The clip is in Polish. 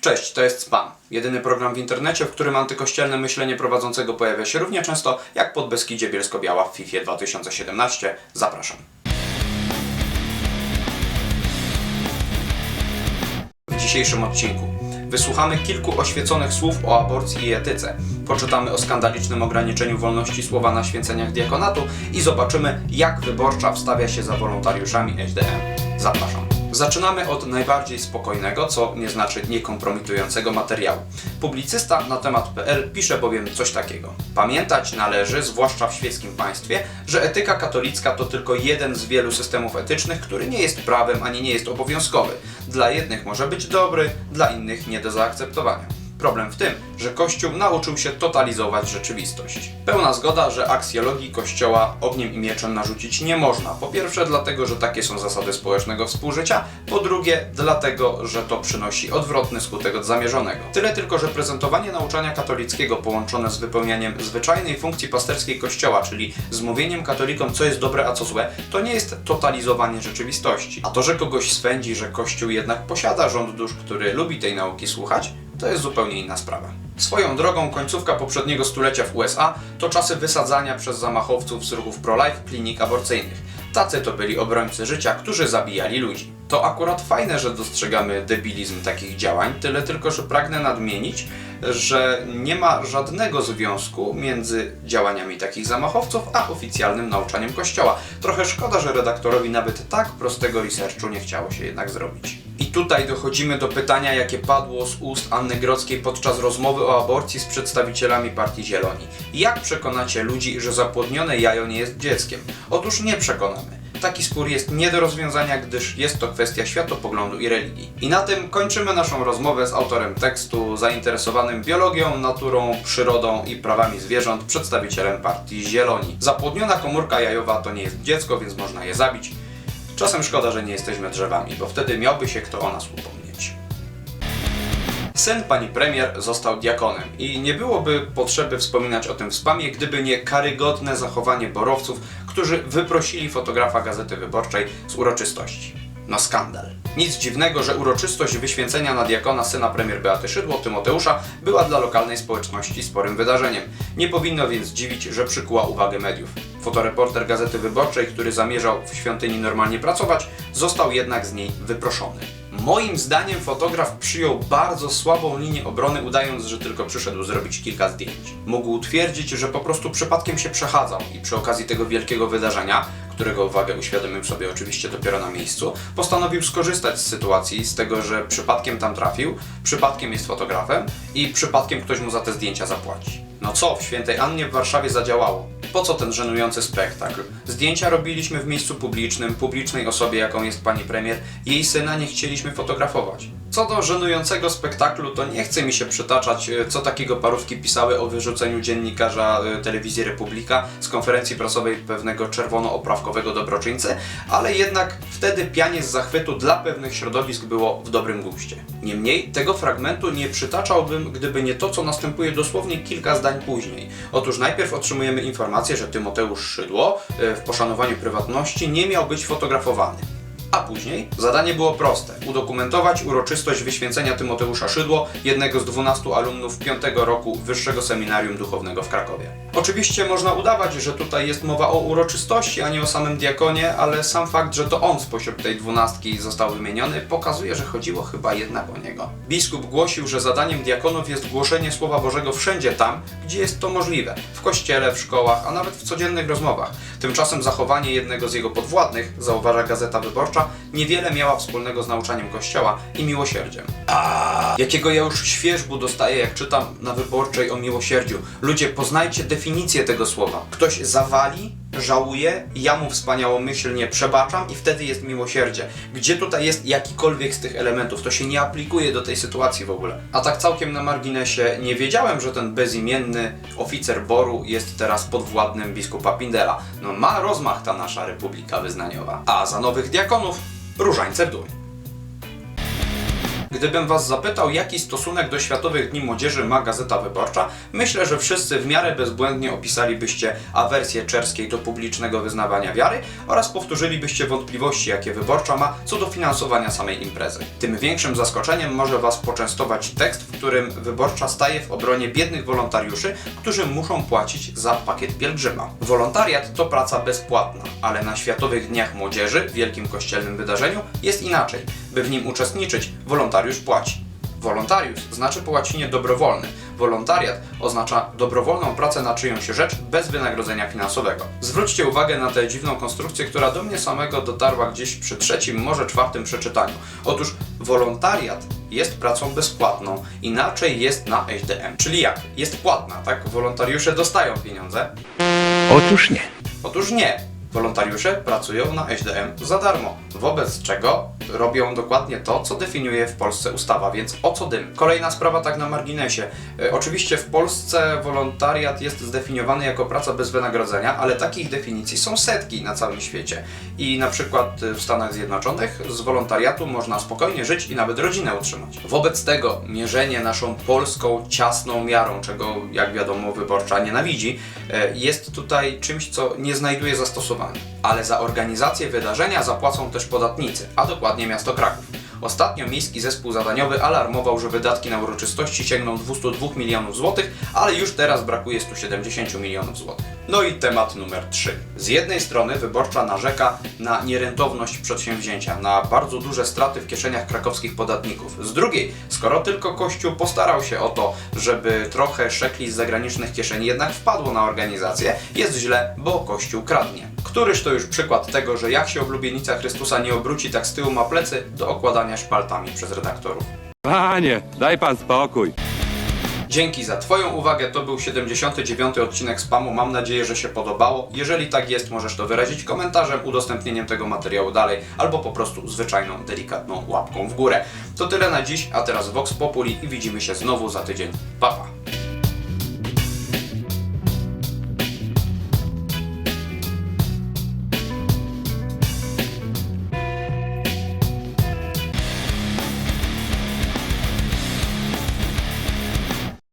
Cześć, to jest Spam. Jedyny program w internecie, w którym antykościelne myślenie prowadzącego pojawia się równie często jak pod Beskidzie Bielsko-Biała w FIFA 2017. Zapraszam. W dzisiejszym odcinku wysłuchamy kilku oświeconych słów o aborcji i etyce, poczytamy o skandalicznym ograniczeniu wolności słowa na święceniach diakonatu i zobaczymy, jak wyborcza wstawia się za wolontariuszami HDM. Zapraszam. Zaczynamy od najbardziej spokojnego, co nie znaczy niekompromitującego materiału. Publicysta na temat.pl pisze bowiem coś takiego. Pamiętać należy, zwłaszcza w świeckim państwie, że etyka katolicka to tylko jeden z wielu systemów etycznych, który nie jest prawem ani nie jest obowiązkowy. Dla jednych może być dobry, dla innych nie do zaakceptowania. Problem w tym, że Kościół nauczył się totalizować rzeczywistość. Pełna zgoda, że aksjologii Kościoła ogniem i mieczem narzucić nie można. Po pierwsze dlatego, że takie są zasady społecznego współżycia, po drugie dlatego, że to przynosi odwrotny skutek od zamierzonego. Tyle tylko, że prezentowanie nauczania katolickiego połączone z wypełnianiem zwyczajnej funkcji pasterskiej Kościoła, czyli z mówieniem katolikom co jest dobre, a co złe, to nie jest totalizowanie rzeczywistości. A to, że kogoś swędzi, że Kościół jednak posiada rząd dusz, który lubi tej nauki słuchać, to jest zupełnie inna sprawa. Swoją drogą końcówka poprzedniego stulecia w USA to czasy wysadzania przez zamachowców z ruchów pro-life klinik aborcyjnych. Tacy to byli obrońcy życia, którzy zabijali ludzi. To akurat fajne, że dostrzegamy debilizm takich działań, tyle tylko, że pragnę nadmienić, że nie ma żadnego związku między działaniami takich zamachowców a oficjalnym nauczaniem Kościoła. Trochę szkoda, że redaktorowi nawet tak prostego researchu nie chciało się jednak zrobić. I tutaj dochodzimy do pytania, jakie padło z ust Anny Grodzkiej podczas rozmowy o aborcji z przedstawicielami Partii Zieloni. Jak przekonacie ludzi, że zapłodnione jajo nie jest dzieckiem? Otóż nie przekonamy. Taki spór jest nie do rozwiązania, gdyż jest to kwestia światopoglądu i religii. I na tym kończymy naszą rozmowę z autorem tekstu zainteresowanym biologią, naturą, przyrodą i prawami zwierząt, przedstawicielem partii Zieloni. Zapłodniona komórka jajowa to nie jest dziecko, więc można je zabić. Czasem szkoda, że nie jesteśmy drzewami, bo wtedy miałby się kto o nas upomnieć. Syn pani premier został diakonem i nie byłoby potrzeby wspominać o tym w spamie, gdyby nie karygodne zachowanie borowców, którzy wyprosili fotografa Gazety Wyborczej z uroczystości. No skandal. Nic dziwnego, że uroczystość wyświęcenia na diakona syna premier Beaty Szydło, Tymoteusza, była dla lokalnej społeczności sporym wydarzeniem. Nie powinno więc dziwić, że przykuła uwagę mediów. Fotoreporter Gazety Wyborczej, który zamierzał w świątyni normalnie pracować, został jednak z niej wyproszony. Moim zdaniem fotograf przyjął bardzo słabą linię obrony, udając, że tylko przyszedł zrobić kilka zdjęć. Mógł twierdzić, że po prostu przypadkiem się przechadzał i przy okazji tego wielkiego wydarzenia, którego uwagę uświadomił sobie oczywiście dopiero na miejscu, postanowił skorzystać z sytuacji, z tego, że przypadkiem tam trafił, przypadkiem jest fotografem i przypadkiem ktoś mu za te zdjęcia zapłaci. No co w świętej Annie w Warszawie zadziałało? Po co ten żenujący spektakl? Zdjęcia robiliśmy w miejscu publicznym, publicznej osobie, jaką jest pani premier, jej syna nie chcieliśmy fotografować. Co do żenującego spektaklu, to nie chce mi się przytaczać, e, co takiego parówki pisały o wyrzuceniu dziennikarza e, telewizji Republika z konferencji prasowej pewnego czerwono-oprawkowego dobroczyńcy, ale jednak wtedy pianie z zachwytu dla pewnych środowisk było w dobrym guście. Niemniej tego fragmentu nie przytaczałbym, gdyby nie to, co następuje dosłownie kilka zdań później. Otóż najpierw otrzymujemy informację, że Tymoteusz Szydło e, w poszanowaniu prywatności nie miał być fotografowany. A później zadanie było proste: udokumentować uroczystość wyświęcenia Tymoteusza Szydło, jednego z 12 alumnów 5 roku Wyższego Seminarium Duchownego w Krakowie. Oczywiście można udawać, że tutaj jest mowa o uroczystości, a nie o samym diakonie, ale sam fakt, że to on spośród tej dwunastki został wymieniony, pokazuje, że chodziło chyba jednak o niego. Biskup głosił, że zadaniem diakonów jest głoszenie Słowa Bożego wszędzie tam, gdzie jest to możliwe w kościele, w szkołach, a nawet w codziennych rozmowach. Tymczasem zachowanie jednego z jego podwładnych, zauważa Gazeta Wyborcza, niewiele miała wspólnego z nauczaniem Kościoła i miłosierdziem. A jakiego ja już świeżbu dostaję, jak czytam na wyborczej o miłosierdziu. Ludzie, poznajcie definicję tego słowa. Ktoś zawali, żałuje, ja mu wspaniałomyślnie przebaczam i wtedy jest miłosierdzie. Gdzie tutaj jest jakikolwiek z tych elementów? To się nie aplikuje do tej sytuacji w ogóle. A tak całkiem na marginesie, nie wiedziałem, że ten bezimienny oficer Boru jest teraz podwładnym biskupa Pindela. No ma rozmach ta nasza republika wyznaniowa. A za nowych diakonów różańce w dół. Gdybym Was zapytał, jaki stosunek do Światowych Dni Młodzieży ma Gazeta Wyborcza, myślę, że wszyscy w miarę bezbłędnie opisalibyście awersję czerskiej do publicznego wyznawania wiary oraz powtórzylibyście wątpliwości, jakie Wyborcza ma co do finansowania samej imprezy. Tym większym zaskoczeniem może Was poczęstować tekst, w którym Wyborcza staje w obronie biednych wolontariuszy, którzy muszą płacić za pakiet pielgrzyma. Wolontariat to praca bezpłatna, ale na Światowych Dniach Młodzieży, wielkim kościelnym wydarzeniu, jest inaczej. By w nim uczestniczyć, wolontariusz płaci. Wolontariusz znaczy po łacinie dobrowolny. Wolontariat oznacza dobrowolną pracę na czyjąś rzecz bez wynagrodzenia finansowego. Zwróćcie uwagę na tę dziwną konstrukcję, która do mnie samego dotarła gdzieś przy trzecim, może czwartym przeczytaniu. Otóż wolontariat jest pracą bezpłatną, inaczej jest na HDM. Czyli jak? Jest płatna, tak? Wolontariusze dostają pieniądze, Otóż nie. Otóż nie. Wolontariusze pracują na HDM za darmo, wobec czego robią dokładnie to, co definiuje w Polsce ustawa, więc o co dym? Kolejna sprawa tak na marginesie. E, oczywiście w Polsce wolontariat jest zdefiniowany jako praca bez wynagrodzenia, ale takich definicji są setki na całym świecie. I na przykład e, w Stanach Zjednoczonych z wolontariatu można spokojnie żyć i nawet rodzinę utrzymać. Wobec tego mierzenie naszą polską ciasną miarą, czego jak wiadomo wyborcza nienawidzi, e, jest tutaj czymś, co nie znajduje zastosowania. Ale za organizację wydarzenia zapłacą też podatnicy, a dokładnie miasto Kraków. Ostatnio Miejski Zespół Zadaniowy alarmował, że wydatki na uroczystości sięgną 202 milionów złotych, ale już teraz brakuje 170 milionów złotych. No i temat numer 3. Z jednej strony wyborcza narzeka na nierentowność przedsięwzięcia, na bardzo duże straty w kieszeniach krakowskich podatników. Z drugiej, skoro tylko Kościół postarał się o to, żeby trochę szekli z zagranicznych kieszeni jednak wpadło na organizację, jest źle, bo Kościół kradnie. Któryż to już przykład tego, że jak się oblubienica Chrystusa nie obróci, tak z tyłu ma plecy do okładania szpaltami przez redaktorów. Panie, daj pan spokój. Dzięki za Twoją uwagę. To był 79. odcinek spamu. Mam nadzieję, że się podobało. Jeżeli tak jest, możesz to wyrazić komentarzem, udostępnieniem tego materiału dalej, albo po prostu zwyczajną, delikatną łapką w górę. To tyle na dziś, a teraz Vox Populi i widzimy się znowu za tydzień. Pa, pa.